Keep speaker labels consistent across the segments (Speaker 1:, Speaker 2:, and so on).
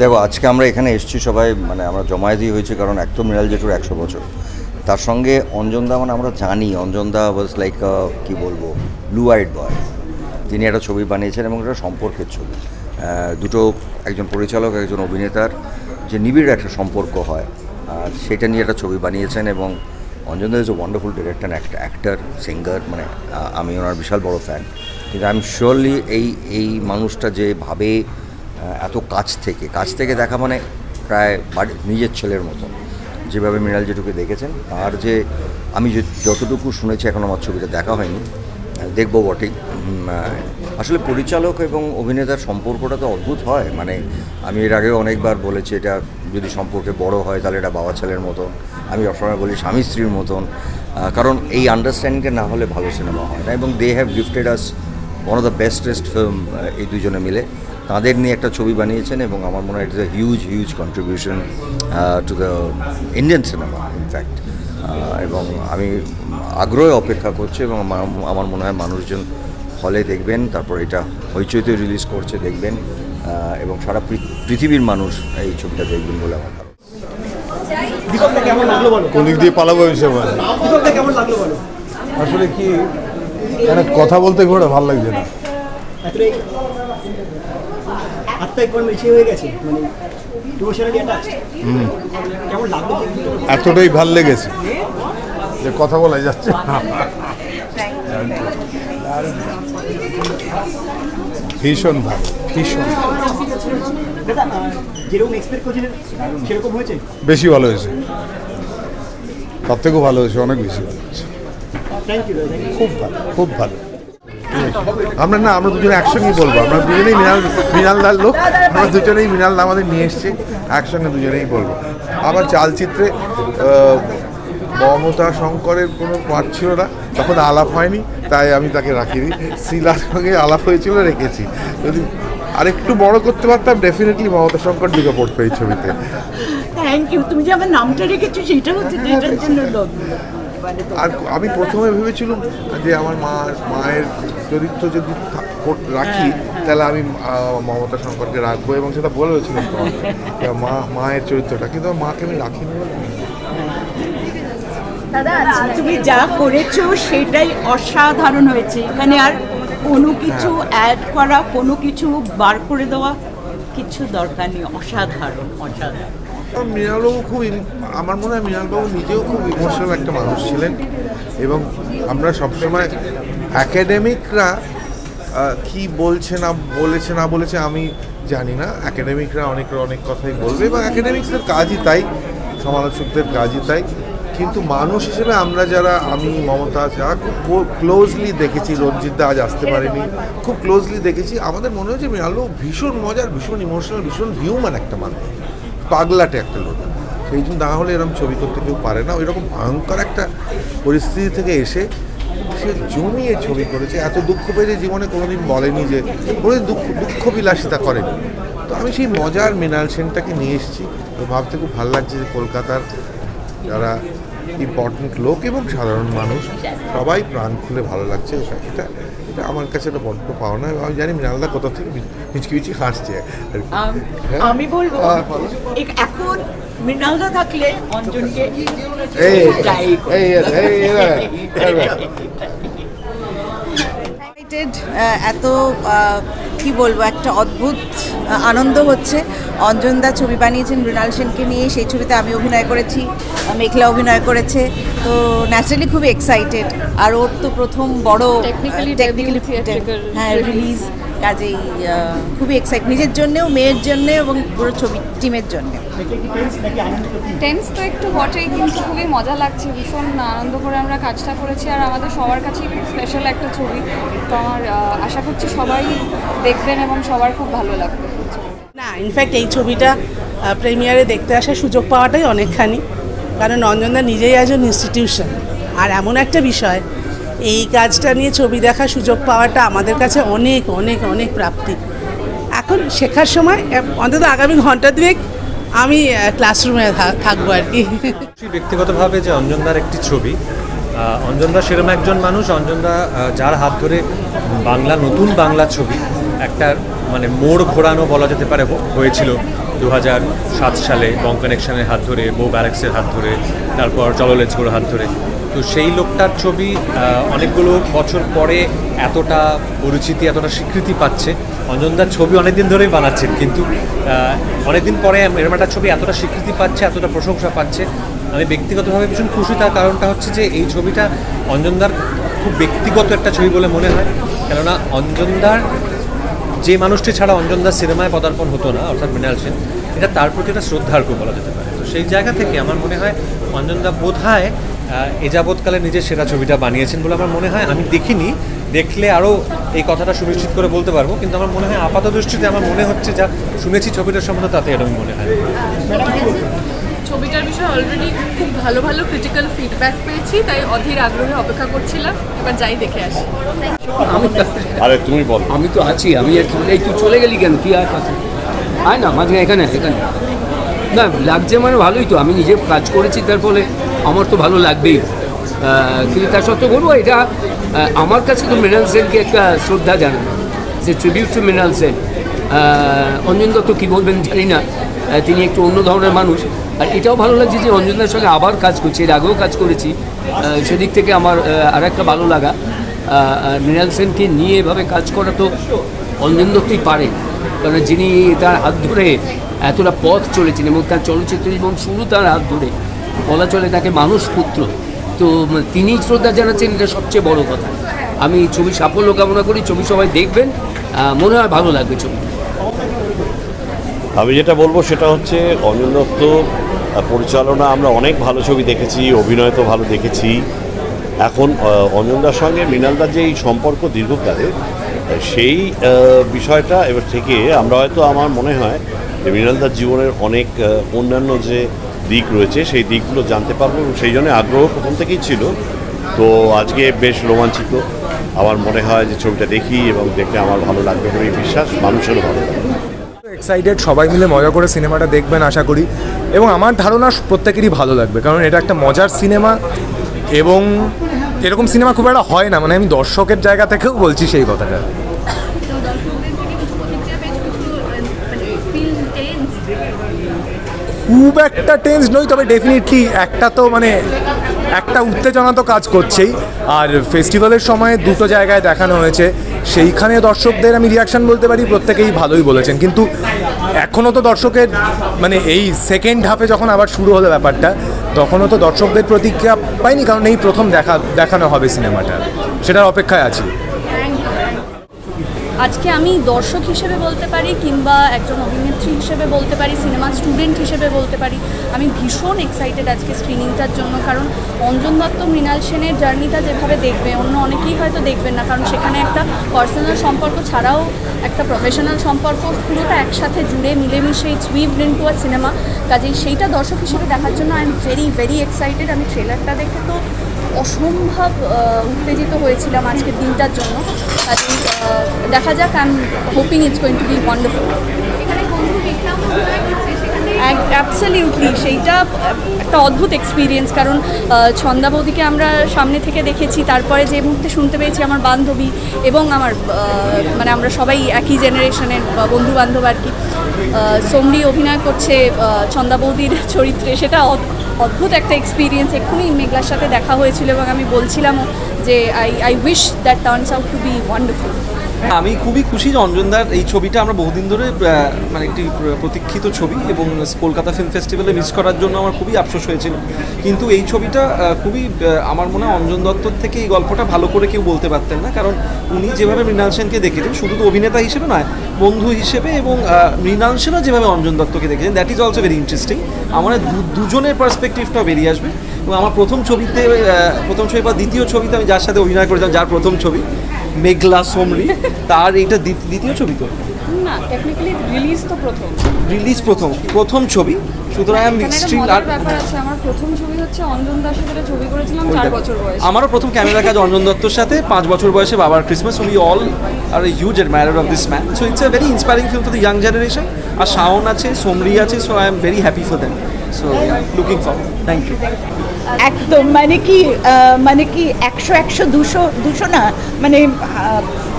Speaker 1: দেখো আজকে আমরা এখানে এসেছি সবাই মানে আমরা জমায়েতই হয়েছে কারণ এক তো মৃণাল জেঠুর একশো বছর। তার সঙ্গে অঞ্জনদা মানে আমরা জানি অঞ্জনদা ওয়াজ লাইক কি বলব ব্লু আইড বয় তিনি একটা ছবি বানিয়েছেন এবং এটা সম্পর্কের ছবি। দুটো একজন পরিচালক একজন অভিনেতার যে নিবিড় একটা সম্পর্ক হয়। আর সেটা নিয়ে একটা ছবি বানিয়েছেন এবং অঞ্জনদা ইজ এ ওয়ান্ডারফুল ডিরেক্টর একটা অ্যাক্টার সিঙ্গার মানে আমি ওনার বিশাল বড় ফ্যান কিন্তু আই এম শিওরলি এই এই মানুষটা যে ভাবে আহ, এত কাছ থেকে কাছ থেকে দেখা মানে প্রায় বাড়ি, নিজের ছেলের মতো যেভাবে মৃণাল জেঠুকে দেখেছেন, আর যে আমি যতটুকু শুনেছি এখন আমার ছবিটা দেখা হয়নি দেখব বটেই। আসলে পরিচালক এবং অভিনেতার সম্পর্কটা তো অদ্ভুত হয়। মানে আমি এর আগেও অনেকবার বলেছি, এটা যদি সম্পর্কে বড় হয় তাহলে এটা বাবা ছেলের মতন, আমি সবসময় বলি স্বামী স্ত্রীর মতন। কারণ এই আন্ডারস্ট্যান্ডিংটা না হলে ভালো সিনেমা হয় না, এবং they have gifted us one of the bestest film এই দুজনে মিলে। তাদের নিয়ে একটা ছবি বানিয়েছেন এবং আমার মনে হয় it is a huge huge contribution to the Indian cinema in fact এবং আমি আগ্রহে অপেক্ষা করছি এবং আমার মনে হয় মানুষজন হলে দেখবেন তারপর এটা হইচইতে রিলিজ করছে দেখবেন এবং সারা পৃথিবীর মানুষ এই ছবিটা দেখবেন বলে আমার ধারণা।
Speaker 2: কোন দিক দিয়ে পালাবো আসলে কি কথা বলতে খুব একটা ভালো লাগছে না।
Speaker 3: একবার হয়ে গেছে মানে ইমোশনালি অ্যাটাচ কেমন লাগল
Speaker 2: এতটাই ভালো লেগেছে যে কথা বলা যাচ্ছে ভীষণ ভালো ভীষণ বেশি ভালো হয়েছে। তার থেকেও ভালো হয়েছে অনেক বেশি ভালো হয়েছে। খুব ভালো খুব ভালো। আমরা না আমরা দুজনে একসঙ্গেই বলব। আমরা দুজনেই মিনাল মিনাল দার লোক। আমরা দুজনেই মিনাল দা আমাদের নিয়ে এসছে। একসঙ্গে দুজনেই বলব। আমার চালচিত্রে মমতা শঙ্করের কোনো পার্ট ছিল না। তখন আলাপ হয়নি তাই আমি তাকে রাখিনি। শিলার সঙ্গে আলাপ হয়েছিল রেখেছি। যদি আরেকটু বড় করতে পারতাম ডেফিনেটলি মমতা শঙ্কর ঢুকে পড়তো এই ছবিতে।
Speaker 4: থ্যাংক ইউ তুমি যে আমার নামটা রেখেছো সেটা হচ্ছে এটার জন্য
Speaker 2: আর আমি প্রথমে ভেবেছিলাম যে আমার মা মায়ের চরিত্র যদি রাখি তাহলে আমি মমতা শঙ্করকে রাখব এবং সেটা বলেছিলাম তোমাকে। মা মায়ের চরিত্রটা। কিন্তু মাকে আমি রাখিনি বলে
Speaker 4: দাদা তুমি যা করেছ সেটাই অসাধারণ হয়েছে। এখানে আর কোনো কিছু অ্যাড করা কোনো কিছু বার করে দেওয়া কিছু দরকার নেই। অসাধারণ অসাধারণ।
Speaker 2: মৃণালবাবু খুব আমার মনে হয় মৃণালবাবু নিজেও খুব ইমোশনাল একটা মানুষ ছিলেন এবং আমরা সবসময় অ্যাকাডেমিকরা কি বলছে না বলেছে না বলেছে, আমি জানি না। অ্যাকাডেমিকরা অনেক অনেক কথাই বলবে এবং অ্যাকাডেমিক্সের কাজই তাই, সমালোচকদের কাজই তাই। কিন্তু মানুষ হিসেবে আমরা যারা, আমি, মমতা যারা খুব ক্লোজলি দেখেছি, রঞ্জিত দা আজ আসতে পারেনি, খুব ক্লোজলি দেখেছি, আমাদের মনে হচ্ছে মৃণালবাবু ভীষণ মজার, ভীষণ ইমোশনাল ভীষণ হিউম্যান একটা মানুষ। পাগলাটে একটা লোক। সেই জন্য না হলে এরকম ছবি করতে কেউ পারে না। ওইরকম ভয়ঙ্কর একটা পরিস্থিতি থেকে এসে সে জমিয়ে ছবি করেছে এত দুঃখ পেয়েছে জীবনে কোনোদিন বলেনি যে কোনোদিন দুঃখ দুঃখ বিলাসিতা করেনি তো আমি সেই মজার মৃণাল সেনটাকে নিয়ে এসেছি তো ভাবতে খুব ভালো লাগছে যে কলকাতার যারা ইম্পর্টেন্ট লোক এবং সাধারণ মানুষ সবাই প্রাণ খুলে ভালো লাগছে এটা এটা এটা আমার কাছে একটা বড্ড পাওনা আমি জানি মৃণালদা কোথা থেকে মিচকি মিচকি হাসছে আর কি। হ্যাঁ?
Speaker 4: আমি বলব। এ- এখন মৃণালদা থাকলে অঞ্জনকে
Speaker 5: এত কি বলব একটা অদ্ভুত আনন্দ হচ্ছে। অঞ্জনদা ছবি বানিয়েছেন মৃণাল সেনকে নিয়ে সেই ছবিতে আমি অভিনয় করেছি মেঘলা অভিনয় করেছে। তো ন্যাচারালি খুবই এক্সাইটেড আর ওর তো প্রথম বড় টেকনিক্যালি হ্যাঁ রিলিজ কাজেই খুবই এক্সাইট নিজের জন্যেও মেয়ের জন্য এবং পুরো ছবি টিমের জন্য।
Speaker 3: টেন্স নাকি আনন্দ
Speaker 6: টেন্স তো একটু বটেই কিন্তু খুবই মজা লাগছে ভীষণ আনন্দ করে আমরা কাজটা করেছি আর আমাদের সবার কাছেই খুব স্পেশাল একটা ছবি। তো আমার আশা করছি সবাই দেখবেন এবং সবার খুব ভালো লাগবে।
Speaker 7: না ইনফ্যাক্ট এই ছবিটা প্রিমিয়ারে দেখতে আসার সুযোগ পাওয়াটাই অনেকখানি। কারণ রঞ্জনদা নিজেই একজন ইনস্টিটিউশন আর এমন একটা বিষয় এই কাজটা নিয়ে ছবি দেখার সুযোগ পাওয়াটা আমাদের কাছে অনেক অনেক অনেক প্রাপ্তি। এখন শেখার সময় অন্তত আগামী ঘণ্টা দুয়েক আমি ক্লাসরুমে থাকব আর কি।
Speaker 8: ব্যক্তিগতভাবে যে অঞ্জনদার একটি ছবি অঞ্জনদা সেরকম একজন মানুষ, অঞ্জনদা যার হাত ধরে বাংলা, নতুন বাংলা ছবি, একটা মানে মোড় ঘোরানো বলা যেতে পারে হয়েছিল দু সাত সালে বং কানেকশনের হাত ধরে বউ ব্যারেক্সের হাত ধরে, তারপর চললেজগুলোর হাত ধরে। তো সেই লোকটার ছবি অনেকগুলো বছর পরে এতটা পরিচিতি, এতটা স্বীকৃতি পাচ্ছে। অঞ্জনদার ছবি অনেকদিন ধরেই বানাচ্ছেন, কিন্তু অনেকদিন পরে এরকম একটা ছবি এতটা স্বীকৃতি পাচ্ছে, এতটা প্রশংসা পাচ্ছে। আমি ব্যক্তিগতভাবে ভীষণ খুশি, তার কারণটা হচ্ছে যে এই ছবিটা অঞ্জনদার খুব ব্যক্তিগত একটা ছবি বলে মনে হয়। কেননা অঞ্জনদার, যে মানুষটি ছাড়া অঞ্জনদার সিনেমায় পদার্পণ হতো না, অর্থাৎ মৃণাল সেন, এটা তার প্রতি একটা শ্রদ্ধার্ঘ বলা যেতে পারে। তো সেই জায়গা থেকে আমার মনে হয় অঞ্জনদা বোধ হয় এ যাবৎকালে নিজের সেরা ছবিটা বানিয়েছেন বলে আমার মনে হয়। আমি দেখিনি দেখলে আরও এই কথাটা সুনিশ্চিত করে বলতে পারব কিন্তু আমার মনে হয় আপাত দৃষ্টিতে আমার মনে হচ্ছে যা শুনেছি ছবিটার সম্বন্ধে তাতে এরকম মনে হয়।
Speaker 9: ছবিটার বিষয়ে অলরেডি খুব ভালো ভালো ক্রিটিক্যাল ফিডব্যাক পেয়েছি তাই অধীর আগ্রহে অপেক্ষা করছিলাম। এবার যাই দেখে আসি।
Speaker 10: আমি
Speaker 11: আরে তুমি বল।
Speaker 10: আমি তো আছি আমি আর কি এই তুই চলে গেলি কেন? কি আর কথা আয় না মাঝখানে এখানে এখানে। না লাগছে মানে ভালোই তো আমি নিজে কাজ করেছি তার ফলে আমার তো ভালো লাগবেই। কিন্তু তার সত্ত্বেও বলব এটা আমার কাছে তো মৃণাল সেনকে একটা শ্রদ্ধা জানানো, যে ট্রিবিউট টু মৃণাল সেন। অঞ্জন দত্ত কী বলবেন জানি না তিনি একটু অন্য ধরনের মানুষ। আর এটাও ভালো লাগছে যে অঞ্জনদার সঙ্গে আবার কাজ করছি, এর আগেও কাজ করেছি। সেদিক থেকে আমার আর একটা ভালো লাগা। মৃণাল সেনকে নিয়ে এভাবে কাজ করা তো অঞ্জন দত্তই পারে, কারণ যিনি তার হাত ধরে এতটা পথ চলেছেন এবং তার চলচ্চিত্র জীবন শুরু তার হাত ধরে। বলা চলে তাকে মানুষ পুত্র। তো তিনি শ্রদ্ধা জানাচ্ছেন, এটা সবচেয়ে বড় কথা। আমি ছবি সাফল্য কামনা করি, ছবি সবাই দেখবেন। মনে হয় ভালো লাগবে ছবি।
Speaker 11: আমি যেটা বলব সেটা হচ্ছে দত্ত পরিচালনা, আমরা অনেক ভালো ছবি দেখেছি, অভিনয় তো ভালো দেখেছি। এখন অঞ্জনদার সঙ্গে মৃণালদার যে এই সম্পর্ক দীর্ঘকালের সেই বিষয়টা এবার থেকে আমরা হয়তো আমার মনে হয় যে মৃণালদার জীবনের অনেক অন্যান্য যে দিক রয়েছে, সেই দিকগুলো জানতে পারব এবং সেই জন্য আগ্রহ প্রথম থেকেই ছিল। তো আজকে বেশ রোমাঞ্চিত। আমার মনে হয় যে ছবিটা দেখি এবং দেখলে আমার ভালো লাগবে বলে বিশ্বাস, মানুষেরও ভালো লাগবে।
Speaker 12: এক্সাইটেড সবাই মিলে মজা করে সিনেমাটা দেখবেন, আশা করি। এবং আমার ধারণা প্রত্যেকেরই ভালো লাগবে, কারণ এটা একটা মজার সিনেমা এবং এরকম সিনেমা খুব একটা হয় না। মানে আমি দর্শকের জায়গা থেকেও বলছি সেই কথাটা। খুব একটা টেন্স নই, তবে ডেফিনেটলি একটা তো মানে একটা উত্তেজনা তো কাজ করছেই। আর ফেস্টিভ্যালের সময় দুটো জায়গায় দেখানো হয়েছে, সেইখানে দর্শকদের আমি রিয়াকশান বলতে পারি, প্রত্যেকেই ভালোই বলেছেন। কিন্তু এখনও তো দর্শকের মানে এই সেকেন্ড হাফে যখন আবার শুরু হলো ব্যাপারটা, তখনও তো দর্শকদের প্রতিক্রিয়া পাইনি, কারণ এই প্রথম দেখা, দেখানো হবে সিনেমাটা সেটার অপেক্ষায় আছি।
Speaker 6: আজকে আমি দর্শক হিসেবে বলতে পারি কিংবা একজন অভিনেত্রী হিসেবে বলতে পারি, সিনেমা স্টুডেন্ট হিসেবে বলতে পারি। আমি ভীষণ এক্সাইটেড আজকে স্ক্রিনিংটার জন্য, কারণ অঞ্জন দত্ত, মৃণাল সেনের জার্নিটা যেভাবে দেখবে, অন্য অনেকেই হয়তো দেখবেন না, কারণ সেখানে একটা পার্সোনাল সম্পর্ক ছাড়াও একটা প্রফেশনাল সম্পর্ক পুরোটা একসাথে জুড়ে মিলেমিশে it's weaved in to a cinema কাজেই সেইটা দর্শক হিসেবে দেখার জন্য I am very very excited আমি ট্রেলারটা দেখে তো অসম্ভব উত্তেজিত হয়েছিলাম আজকের দিনটার জন্য। দেখা যাক I am hoping it's going to be wonderful absolutely সেইটা একটা অদ্ভুত এক্সপিরিয়েন্স কারণ আহ, ছন্দা বৌদিকে আমরা সামনে থেকে দেখেছি তারপরে যে মুহূর্তে শুনতে পেয়েছি আমার বান্ধবী এবং আমার মানে আমরা সবাই একই জেনারেশনের বন্ধু বান্ধব আর কি সোমরি অভিনয় করছে আহ, ছন্দা বৌদির চরিত্রে সেটা অদ- অদ্ভুত একটা এক্সপিরিয়েন্স এক্ষুনি মেঘলার সাথে দেখা হয়েছিল এবং আমি বলছিলামও যে I I wish that turns out to be wonderful
Speaker 3: আমি খুবই খুশি যে অঞ্জনদার এই ছবিটা আমরা বহুদিন ধরে মানে একটি প্রতীক্ষিত ছবি এবং কলকাতা ফিল্ম ফেস্টিভ্যালে মিস করার জন্য আমার খুবই আফসোস হয়েছিল। কিন্তু এই ছবিটা খুবই আমার মনে হয় অঞ্জন দত্তর থেকে এই গল্পটা ভালো করে কেউ বলতে পারতেন না। কারণ উনি যেভাবে মৃণাল সেনকে দেখেছেন, শুধু তো অভিনেতা হিসেবে নয়, বন্ধু হিসেবে এবং মৃণাল সেনও যেভাবে অঞ্জন দত্তকে দেখেছেন that is also very interesting আমার দুজনের পার্সপেক্টিভটাও বেরিয়ে আসবে। এবং আমার প্রথম ছবিতে প্রথম ছবি বা দ্বিতীয় ছবিতে আমি যার সাথে অভিনয় করেছিলাম, যার প্রথম ছবি মেঘলা সোমরি। তার দ্বি- দ্বিতীয় ছবি তো?
Speaker 6: না টেকনিক্যালি রিলিজ তো প্রথম।
Speaker 3: রিলিজ প্রথম প্রথম ছবি। সুতরাং আমি
Speaker 6: এখানে
Speaker 3: আর
Speaker 6: ব্যাপার আছে আমার প্রথম ছবি হচ্ছে অঞ্জন দাসের সাথে ছবি করেছিলাম চার বছর বয়স।
Speaker 3: আমারও প্রথম ক্যামেরা কাজ অঞ্জন দত্তর সাথে পাঁচ বছর বয়সে বাবার Christmas we all are a huge admirer of this man so it's a very inspiring film for the young generation আর শাওন আছে সোমরি আছে so I am very happy for them so looking for thank you
Speaker 4: একদম মানে কি মানে কি একশো একশো দুশো দুশো না মানে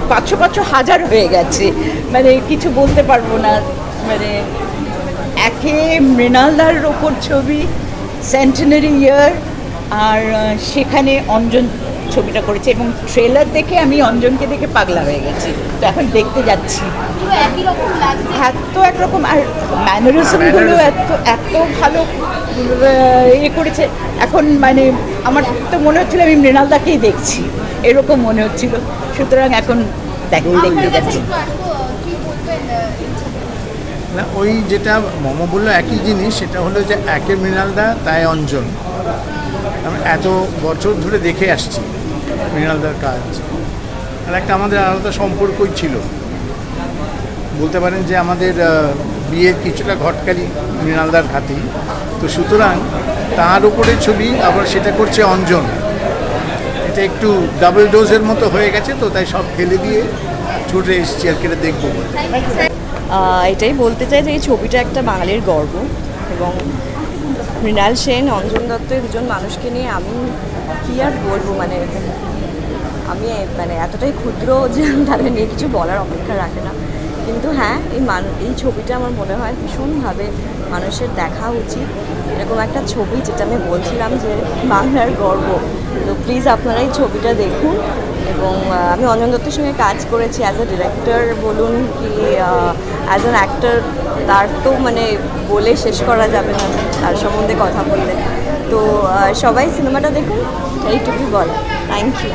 Speaker 4: পাঁচশো পাঁচশো হাজার হয়ে গেছে। মানে কিছু বলতে পারব না। মানে একে মৃণালদার ওপর ছবি সেন্টেনারি ইয়ার আর সেখানে অঞ্জন ছবিটা করেছে এবং ট্রেলার দেখে আমি অঞ্জনকে দেখে পাগলা হয়ে গেছি। তো এখন দেখতে যাচ্ছি। এত একরকম আর ম্যানারিজমগুলো এত এত ভালো ইয়ে করেছে। এখন মানে আমার তো মনে হচ্ছিল আমি মৃণালদাকেই দেখছি। এরকম মনে হচ্ছিল। সুতরাং এখন দেখ দেখতে যাচ্ছি।
Speaker 13: না ওই যেটা মম বলল একই জিনিস সেটা হলো যে একে মৃণালদা তাই অঞ্জন। আমরা এত বছর ধরে দেখে আসছি। মৃণালদার কাজ। আর একটা আমাদের আলাদা সম্পর্কই ছিল। বলতে পারেন যে আমাদের বিয়ের কিছুটা ঘটকারি মৃণালদার হাতেই। তো সুতরাং তার উপরে ছবি আবার সেটা করছে অঞ্জন। এটা একটু ডাবল ডোজের মতো হয়ে গেছে, তো তাই সব ফেলে দিয়ে ছুটে এসেছি আর কেটে দেখব
Speaker 1: এটাই বলতে চাই যে এই ছবিটা একটা বাঙালির গর্ব। এবং মৃণাল সেন, অঞ্জন দত্ত, এই দুজন মানুষকে নিয়ে আমি কি আর বলব? মানে আমি মানে এতটাই ক্ষুদ্র যে তাদের নিয়ে কিছু বলার অপেক্ষা রাখে না। কিন্তু হ্যাঁ এই মান, এই ছবিটা আমার মনে হয় ভীষণভাবে মানুষের দেখা উচিত। এরকম একটা ছবি যেটা আমি বলছিলাম যে বাংলার গর্ব। তো প্লিজ আপনারা এই ছবিটা দেখুন এবং আমি অঞ্জন দত্তের সঙ্গে কাজ করেছি অ্যাজ আ ডিরেক্টর বলুন কি অ্যাজ অ্যান অ্যাক্টর তার তো মানে বলে শেষ করা যাবে না, তার সম্বন্ধে কথা বললে। তো সবাই সিনেমাটা দেখুন, এইটুকুই বল। Thank you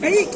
Speaker 1: Hey!